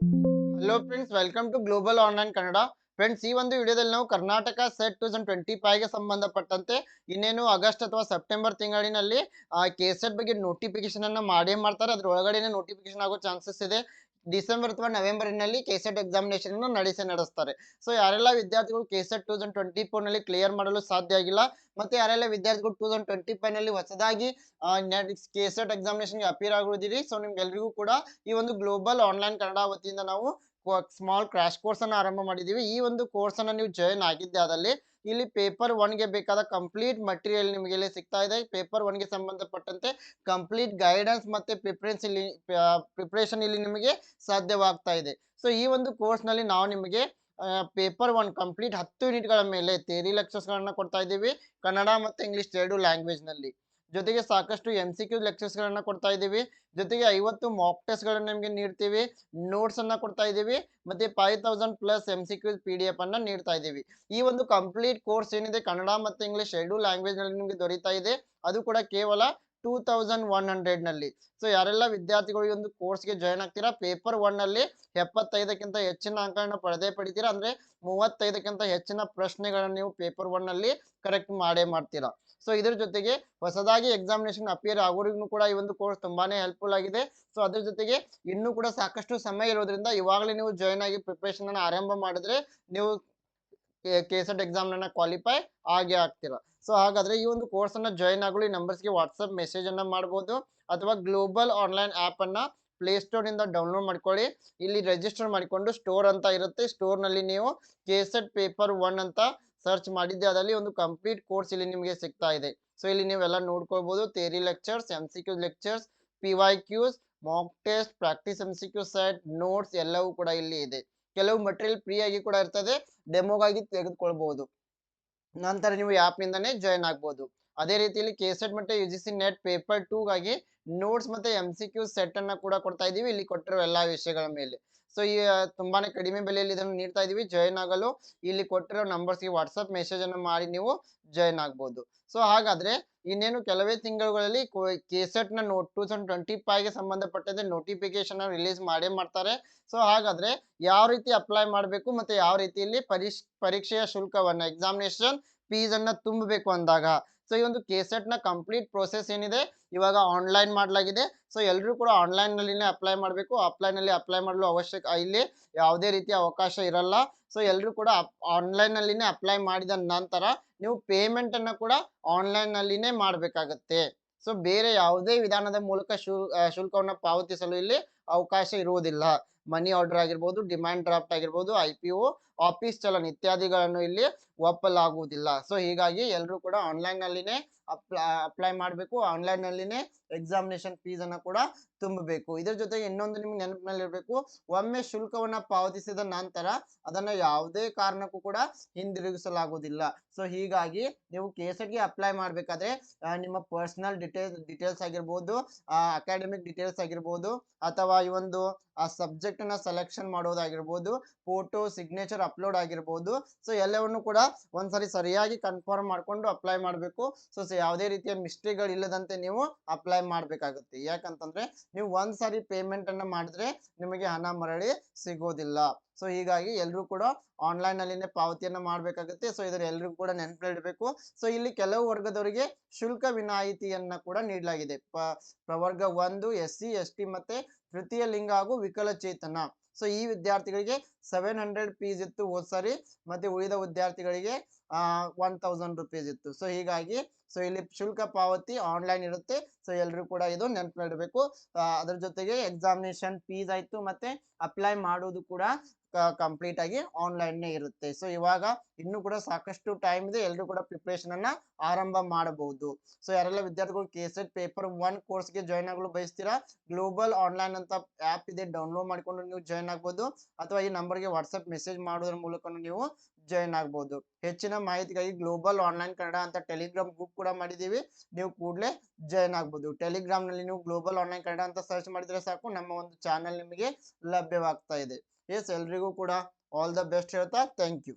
Hello friends welcome to global online Kannada friends ಈ ಒಂದು ವಿಡಿಯೋದಲ್ಲಿ ನಾವು Karnataka set two thousand twenty ಫೈವ್ಗೆ ಸಂಬಂಧಪಟ್ಟಂತೆ ಇನ್ನೇನು ಆಗಸ್ಟ್ ಅಥವಾ ಸೆಪ್ಟೆಂಬರ್ ತಿಂಗಳಿನಲ್ಲಿ ಕೆ ಸೆಟ್ ಬಗ್ಗೆ ನೋಟಿಫಿಕೇಶನ್ ಅನ್ನು ಮಾಡೇ ಮಾಡ್ತಾರೆ. ಅದ್ರ ಒಳಗಡೆನೆ ನೋಟಿಫಿಕೇಶನ್ ಆಗೋ ಚಾನ್ಸಸ್ ಇದೆ. ಡಿಸೆಂಬರ್ ಅಥವಾ ನವೆಂಬರ್ನಲ್ಲಿ ಕೆಸೆಟ್ ಎಕ್ಸಾಮಿನೇಷನ್ ಅನ್ನು ನಡೆಸಿ ನಡೆಸ್ತಾರೆ. ಸೊ ಯಾರೆಲ್ಲ ವಿದ್ಯಾರ್ಥಿಗಳು ಕೆಸೆಟ್ ಟೂ ತೌಸಂಡ್ ಟ್ವೆಂಟಿ ಫೋರ್ನಲ್ಲಿ ಕ್ಲಿಯರ್ ಮಾಡಲು ಸಾಧ್ಯ ಆಗಿಲ್ಲ ಮತ್ತೆ ಯಾರೆಲ್ಲ ವಿದ್ಯಾರ್ಥಿಗಳು ಟೂ ತೌಸಂಡ್ ಟ್ವೆಂಟಿ ಫೈವ್ನಲ್ಲಿ ಹೊಸದಾಗಿ ಕೆಸೆಟ್ ಎಕ್ಸಾಮಿನೇಷನ್ಗೆ ಅಪಿಯರ್ ಆಗುವುದಿರಿ ಸೊ ನಿಮ್ಗೆಲ್ರಿಗೂ ಕೂಡ ಈ ಒಂದು ಗ್ಲೋಬಲ್ ಆನ್ಲೈನ್ ಕನ್ನಡ ವತಿಯಿಂದ ನಾವು ಸ್ಮಾಲ್ ಕ್ರಾಶ್ ಕೋರ್ಸ್ ಅನ್ನು ಆರಂಭ ಮಾಡಿದ್ದೀವಿ. ಈ ಒಂದು ಕೋರ್ಸ್ ಅನ್ನು ನೀವು ಜಾಯಿನ್ ಆಗಿದ್ದೆ ಆದಲ್ಲಿ ಇಲ್ಲಿ ಪೇಪರ್ಗೆ ಬೇಕಾದ ಕಂಪ್ಲೀಟ್ ಮಟೀರಿಯಲ್ ನಿಮಗೆ ಇಲ್ಲಿ ಸಿಗ್ತಾ ಇದೆ. ಪೇಪರ್ಗೆ ಸಂಬಂಧಪಟ್ಟಂತೆ ಕಂಪ್ಲೀಟ್ ಗೈಡೆನ್ಸ್ ಮತ್ತೆ ಪ್ರಿಪ್ರೆನ್ಸ್ ಇಲ್ಲಿ ಪ್ರಿಪ್ರೇಷನ್ ಇಲ್ಲಿ ನಿಮಗೆ ಸಾಧ್ಯವಾಗ್ತಾ ಇದೆ. ಸೊ ಈ ಒಂದು ಕೋರ್ಸ್ನಲ್ಲಿ ನಾವು ನಿಮಗೆ ಪೇಪರ್ ಒನ್ ಕಂಪ್ಲೀಟ್ ಹತ್ತು ಯೂನಿಟ್ಗಳ ಮೇಲೆ ಥಿಯರಿ ಲೆಕ್ಚರ್ಸ್ ಗಳನ್ನ ಕೊಡ್ತಾ ಇದ್ದೀವಿ. ಕನ್ನಡ ಮತ್ತೆ ಇಂಗ್ಲಿಷ್ ಎರಡು ಲ್ಯಾಂಗ್ವೇಜ್ನಲ್ಲಿ. ಜೊತೆಗೆ ಸಾಕಷ್ಟು ಎಂ ಸಿ ಕ್ಯೂ ಲೆಕ್ಚರ್ಸ್ ಗಳನ್ನ ಕೊಡ್ತಾ ಇದ್ದೀವಿ. ಜೊತೆಗೆ ಐವತ್ತು ಮಾಕ್ ಟೆಸ್ಟ್ ಗಳನ್ನ ನಿಮಗೆ ನೀಡ್ತೀವಿ. ನೋಟ್ಸ್ ಅನ್ನ ಕೊಡ್ತಾ ಇದ್ದೀವಿ. ಮತ್ತೆ five thousand plus M C Q P D F ಅನ್ನ ನೀಡ್ತಾ ಇದ್ದೀವಿ. ಈ ಒಂದು ಕಂಪ್ಲೀಟ್ ಕೋರ್ಸ್ ಏನಿದೆ ಕನ್ನಡ ಮತ್ತೆ ಇಂಗ್ಲಿಷ್ ಎರಡು ಲ್ಯಾಂಗ್ವೇಜ್ನಲ್ಲಿ ನಿಮಗೆ ದೊರೀತಾ ಇದೆ. ಅದು ಕೂಡ ಕೇವಲ ಟೂ ತೌಸಂಡ್ ಒನ್ ಹಂಡ್ರೆಡ್ನಲ್ಲಿ. ಸೊ ಯಾರೆಲ್ಲ ವಿದ್ಯಾರ್ಥಿಗಳಿಗೆ ಒಂದು ಕೋರ್ಸ್ಗೆ ಜಾಯ್ನ್ ಆಗ್ತೀರಾ? ಪೇಪರ್ ಒನ್ನಲ್ಲಿ ಎಪ್ಪತ್ತೈದಕ್ಕಿಂತ ಹೆಚ್ಚಿನ ಅಂಕಗಳನ್ನ ಪಡೆದೇ ಪಡಿತೀರಾ? ಅಂದ್ರೆ ಮೂವತ್ತೈದಕ್ಕಿಂತ ಹೆಚ್ಚಿನ ಪ್ರಶ್ನೆಗಳನ್ನ ನೀವು ಪೇಪರ್ ಒನ್ನಲ್ಲಿ ಕರೆಕ್ಟ್ ಮಾಡೇ ಮಾಡ್ತೀರಾ? ಸೊ ಇದ್ರ ಜೊತೆಗೆ ಹೊಸದಾಗಿ ಎಕ್ಸಾಮಿನೇಷನ್ ಅಪಿಯರ್ ಆಗೋರಿಗೂ ಕೂಡ ಈ ಒಂದು ಕೋರ್ಸ್ ತುಂಬಾನೇ ಹೆಲ್ಪ್ಫುಲ್ ಆಗಿದೆ. ಸೊ ಅದ್ರ ಜೊತೆಗೆ ಇನ್ನೂ ಕೂಡ ಸಾಕಷ್ಟು ಸಮಯ ಇರೋದ್ರಿಂದ ಇವಾಗಲೇ ನೀವು ಜಾಯ್ನ್ ಆಗಿ ಪ್ರಿಪರೇಷನ್ ಅನ್ನ ಆರಂಭ ಮಾಡಿದ್ರೆ ನೀವು ಕೆ ಸೆಟ್ ಎಕ್ಸಾಮ್ನ ಕ್ವಾಲಿಫೈ ಆಗೇ ಆಗ್ತೀರಾ. ಸೊ ಹಾಗಾದ್ರೆ ಈ ಒಂದು ಕೋರ್ಸ್ ಅನ್ನ ಜಾಯಿನ್ ಆಗಲು ಈ ನಂಬರ್ಸ್ಗೆ ವಾಟ್ಸಪ್ ಮೆಸೇಜ್ ಅನ್ನ ಮಾಡಬಹುದು ಅಥವಾ ಗ್ಲೋಬಲ್ ಆನ್ಲೈನ್ ಆಪ್ ಅನ್ನ ಪ್ಲೇ ಸ್ಟೋರ್ ಇಂದ ಡೌನ್ಲೋಡ್ ಮಾಡ್ಕೊಳ್ಳಿ. ಇಲ್ಲಿ ರಿಜಿಸ್ಟರ್ ಮಾಡಿಕೊಂಡು ಸ್ಟೋರ್ ಅಂತ ಇರುತ್ತೆ. ಸ್ಟೋರ್ನಲ್ಲಿ ನೀವು ಕೆ ಪೇಪರ್ ಒನ್ ಅಂತ ಸರ್ಚ್ ಮಾಡಿದ್ದೆ. ಅದರಲ್ಲಿ ಒಂದು ಕಂಪ್ಲೀಟ್ ಕೋರ್ಸ್ ಇಲ್ಲಿ ನಿಮಗೆ ಸಿಗ್ತಾ ಇದೆ. ಸೊ ಇಲ್ಲಿ ನೀವೆಲ್ಲ ನೋಡ್ಕೊಳ್ಬಹುದು theory lectures M C Q lectures P Y Qs mock test practice M C Q set notes ಎಲ್ಲವೂ ಕೂಡ ಇಲ್ಲಿ ಇದೆ. ಕೆಲವು ಮಟೀರಿಯಲ್ ಫ್ರೀ ಆಗಿ ಕೂಡ ಇರ್ತದೆ. ಡೆಮೋಗಾಗಿ ತೆಗೆದುಕೊಳ್ಬಹುದು. ನಂತರ ನೀವು ಆ್ಯಪ್ನಿಂದನೇ ನಿಂದಾನೇ ಜಾಯ್ನ್ ಆಗ್ಬೋದು. ಅದೇ ರೀತಿಯಲ್ಲಿ ಕೆ ಸೆಟ್ ಮತ್ತೆ U G C net paper two ಗಾಗಿ ನೋಟ್ಸ್ ಮತ್ತೆ ಎಂ ಸಿ ಕ್ಯೂ ಸೆಟ್ ಅನ್ನ ಕೂಡ ಕೊಡ್ತಾ ಇದೀವಿ ಇಲ್ಲಿ ಕೊಟ್ಟಿರೋ ಎಲ್ಲಾ ವಿಷಯಗಳ ಮೇಲೆ. ಸೊ ಈ ತುಂಬಾನೇ ಕಡಿಮೆ ಬೆಲೆಯಲ್ಲಿ ಇದನ್ನು ನೀಡ್ತಾ ಇದೀವಿ ಜಾಯ್ನ್ ಆಗಲು ಇಲ್ಲಿ ಕೊಟ್ಟಿರೋ ನಂಬರ್ಸ್ಗೆ ವಾಟ್ಸಪ್ ಮೆಸೇಜ್ ಅನ್ನು ಮಾಡಿ ನೀವು ಜಾಯ್ನ್ ಆಗ್ಬಹುದು ಸೊ ಹಾಗಾದ್ರೆ ಇನ್ನೇನು ಕೆಲವೇ ತಿಂಗಳುಗಳಲ್ಲಿ ಕೆಸೆಟ್ನ ನೋಟ್ ಟೂ ತೌಸಂಡ್ ಟ್ವೆಂಟಿ ಫೈವ್ಗೆ ಸಂಬಂಧಪಟ್ಟಂತೆ ನೋಟಿಫಿಕೇಶನ್ ರಿಲೀಸ್ ಮಾಡೇ ಮಾಡ್ತಾರೆ. ಸೊ ಹಾಗಾದ್ರೆ ಯಾವ ರೀತಿ ಅಪ್ಲೈ ಮಾಡಬೇಕು ಮತ್ತೆ ಯಾವ ರೀತಿಯಲ್ಲಿ ಪರೀಕ್ಷ್, ಪರೀಕ್ಷೆಯ ಶುಲ್ಕವನ್ನ ಎಕ್ಸಾಮಿನೇಷನ್ ಫೀಸ್ ಅನ್ನ ತುಂಬಬೇಕು ಅಂದಾಗ ಸೊ ಈ ಒಂದು ಕೆಸೆಟ್ನ ಕಂಪ್ಲೀಟ್ ಪ್ರೋಸೆಸ್ ಏನಿದೆ? ಇವಾಗ ಆನ್ಲೈನ್ ಮಾಡಲಾಗಿದೆ. ಸೊ ಎಲ್ಲರೂ ಕೂಡ ಆನ್ಲೈನ್ ನಲ್ಲಿನೇ ಅಪ್ಲೈ ಮಾಡಬೇಕು. ಆಫ್ಲೈನ್ನಲ್ಲಿ ಅಪ್ಲೈ ಮಾಡಲು ಅವಶ್ಯಕ, ಇಲ್ಲಿ ಯಾವುದೇ ರೀತಿಯ ಅವಕಾಶ ಇರಲ್ಲ. ಸೊ ಎಲ್ಲರೂ ಕೂಡ ಆನ್ಲೈನ್ ನಲ್ಲಿನೇ ಅಪ್ಲೈ ಮಾಡಿದ ನಂತರ ನೀವು ಪೇಮೆಂಟ್ ಅನ್ನು ಕೂಡ ಆನ್ಲೈನ್ ನಲ್ಲಿನೇ ಮಾಡಬೇಕಾಗತ್ತೆ. ಸೊ ಬೇರೆ ಯಾವುದೇ ವಿಧಾನದ ಮೂಲಕ ಶುಲ್ಕವನ್ನು ಪಾವತಿಸಲು ಇಲ್ಲಿ ಅವಕಾಶ ಇರುವುದಿಲ್ಲ. ಮನಿ ಆರ್ಡರ್ ಆಗಿರ್ಬೋದು ಡಿಮ್ಯಾಂಡ್ ಡ್ರಾಫ್ಟ್ ಆಗಿರ್ಬೋದು I P O office challan ಇತ್ಯಾದಿಗಳನ್ನು ಇಲ್ಲಿ ಒಪ್ಪಲಾಗುವುದಿಲ್ಲ. ಸೊ ಹೀಗಾಗಿ ಎಲ್ಲರೂ ಕೂಡ ಆನ್ಲೈನ್ ನಲ್ಲಿನೇ ಅಪ್ಲೈ ಮಾಡಬೇಕು. ಆನ್ಲೈನ್ ನಲ್ಲಿನೇ ಎಕ್ಸಾಮಿನೇಷನ್ ಫೀಸ್ ಅನ್ನ ಕೂಡ ತುಂಬಬೇಕು. ಇದರ ಜೊತೆಗೆ ಇನ್ನೊಂದು ನಿಮ್ಗೆ ನೆನಪಿನಲ್ಲಿ ಇರಬೇಕು ಒಮ್ಮೆ ಶುಲ್ಕವನ್ನ ಪಾವತಿಸಿದ ನಂತರ ಅದನ್ನ ಯಾವುದೇ ಕಾರಣಕ್ಕೂ ಕೂಡ ಹಿಂದಿರುಗಿಸಲಾಗುವುದಿಲ್ಲ. ಸೊ ಹೀಗಾಗಿ ನೀವು ಗೆ ಅಪ್ಲೈ ಮಾಡಬೇಕಾದ್ರೆ ನಿಮ್ಮ ಪರ್ಸನಲ್ ಡಿಟೇಲ್ಸ್ ಡಿಟೇಲ್ಸ್ ಆಗಿರ್ಬೋದು ಅಕಾಡೆಮಿಕ್ ಡಿಟೇಲ್ಸ್ ಆಗಿರ್ಬೋದು, ಅಥವಾ ಈ ಒಂದು, ಆ ಸಬ್ಜೆಕ್ಟ್ ಸೆಲೆಕ್ಷನ್ ಮಾಡೋದಾಗಿರ್ಬೋದು ಫೋಟೋ ಸಿಗ್ನೇಚರ್ ಅಪ್ಲೋಡ್ ಆಗಿರ್ಬೋದು ಸೊ ಎಲ್ಲವನ್ನು ಕೂಡ ಒಂದ್ಸರಿ ಸರಿಯಾಗಿ ಕನ್ಫರ್ಮ್ ಮಾಡ್ಕೊಂಡು ಅಪ್ಲೈ ಮಾಡಬೇಕು. ಸೊ ಯಾವುದೇ ರೀತಿಯ ಮಿಸ್ಟೇಕ್ಗಳು ಇಲ್ಲದಂತೆ ನೀವು ಅಪ್ಲೈ ಮಾಡಬೇಕಾಗುತ್ತೆ. ಯಾಕಂತಂದ್ರೆ ನೀವು ಒಂದ್ ಸಾರಿ ಪೇಮೆಂಟ್ ಅನ್ನ ಮಾಡಿದ್ರೆ ನಿಮಗೆ ಹಣ ಮರಳಿ ಸಿಗೋದಿಲ್ಲ. ಸೊ ಹೀಗಾಗಿ ಎಲ್ಲರೂ ಕೂಡ ಆನ್ಲೈನ್ ನಲ್ಲಿನೇ ಪಾವತಿಯನ್ನ ಮಾಡ್ಬೇಕಾಗುತ್ತೆ. ಸೊ ಇದರ ಎಲ್ರಿಗೂ ಕೂಡ ನೆನಪಿಡಬೇಕು. ಸೊ ಇಲ್ಲಿ ಕೆಲವು ವರ್ಗದವರಿಗೆ ಶುಲ್ಕ ವಿನಾಯಿತಿಯನ್ನ ಕೂಡ ನೀಡಲಾಗಿದೆ. ಪ್ರವರ್ಗ ಒಂದು ಎಸ್ ಸಿ ಎಸ್ ಟಿ ಮತ್ತೆ ತೃತೀಯ ಲಿಂಗ ಹಾಗೂ ವಿಕಲಚೇತನ. ಸೊ ಈ ವಿದ್ಯಾರ್ಥಿಗಳಿಗೆ ಸೆವೆನ್ ಹಂಡ್ರೆಡ್ ಪೀಸ್ ಇತ್ತು ಹೋದ್ ಸಾರಿ ಮತ್ತೆ ಉಳಿದ ವಿದ್ಯಾರ್ಥಿಗಳಿಗೆ ಒನ್ ತೌಸಂಡ್ ರುಪೀಸ್ ಇತ್ತು. ಸೊ ಹೀಗಾಗಿ ಸೊ ಇಲ್ಲಿ ಶುಲ್ಕ ಪಾವತಿ ಆನ್ಲೈನ್ ಇರುತ್ತೆ. ಸೊ ಎಲ್ಲರೂ ಕೂಡ ಇದು ನೆನಪಿಡಬೇಕು ಅದ್ರ ಜೊತೆಗೆ ಎಕ್ಸಾಮಿನೇಷನ್ ಫೀಸ್ ಆಯ್ತು ಮತ್ತೆ ಅಪ್ಲೈ ಮಾಡೋದು ಕೂಡ ಕಂಪ್ಲೀಟ್ ಆಗಿ ಆನ್ಲೈನ್ ಇರುತ್ತೆ. ಸೊ ಇವಾಗ ಇನ್ನು ಕೂಡ ಸಾಕಷ್ಟು ಟೈಮ್ ಇದೆ. ಎಲ್ಲರೂ ಕೂಡ ಪ್ರಿಪರೇಷನ್ ಅನ್ನ ಆರಂಭ ಮಾಡಬಹುದು. ಸೊ ಯಾರೆಲ್ಲ ವಿದ್ಯಾರ್ಥಿಗಳು ಕೆ ಸೆಟ್ ಪೇಪರ್ ಒನ್ ಕೋರ್ಸ್ಗೆ ಜಾಯ್ನ್ ಆಗಲು ಬಯಸ್ತೀರಾ? ಗ್ಲೋಬಲ್ ಆನ್ಲೈನ್ ಅಂತ ಆಪ್ ಇದೆ. ಡೌನ್ಲೋಡ್ ಮಾಡ್ಕೊಂಡು ನೀವು ಜಾಯ್ನ್ ಆಗ್ಬೋದು. ಅಥವಾ ಈ ನಂಬರ್ಗೆ ವಾಟ್ಸ್ಆಪ್ ಮೆಸೇಜ್ ಮಾಡೋದ್ರ ಮೂಲಕ ನೀವು ಜಾಯ್ನ್ ಆಗ್ಬೋದು. ಹೆಚ್ಚಿನ ಮಾಹಿತಿಗಾಗಿ ಗ್ಲೋಬಲ್ ಆನ್ಲೈನ್ ಕನ್ನಡ ಅಂತ ಟೆಲಿಗ್ರಾಮ್ ಗ್ರೂಪ್ ಕೂಡ ಮಾಡಿದೀವಿ ನೀವು ಕೂಡಲೇ ಜಾಯ್ನ್ ಆಗ್ಬೋದು. ಟೆಲಿಗ್ರಾಮ್ನಲ್ಲಿ ನೀವು ಗ್ಲೋಬಲ್ ಆನ್ಲೈನ್ ಕನ್ನಡ ಅಂತ ಸರ್ಚ್ ಮಾಡಿದ್ರೆ ಸಾಕು. ನಮ್ಮ ಒಂದು ಚಾನಲ್ ನಿಮಗೆ ಲಭ್ಯವಾಗ್ತಾ ಇದೆ. ಎಸ್ ಎಲ್ರಿಗೂ ಕೂಡ ಆಲ್ ದ ಬೆಸ್ಟ್ ಹೇಳ್ತಾ ಥ್ಯಾಂಕ್ ಯು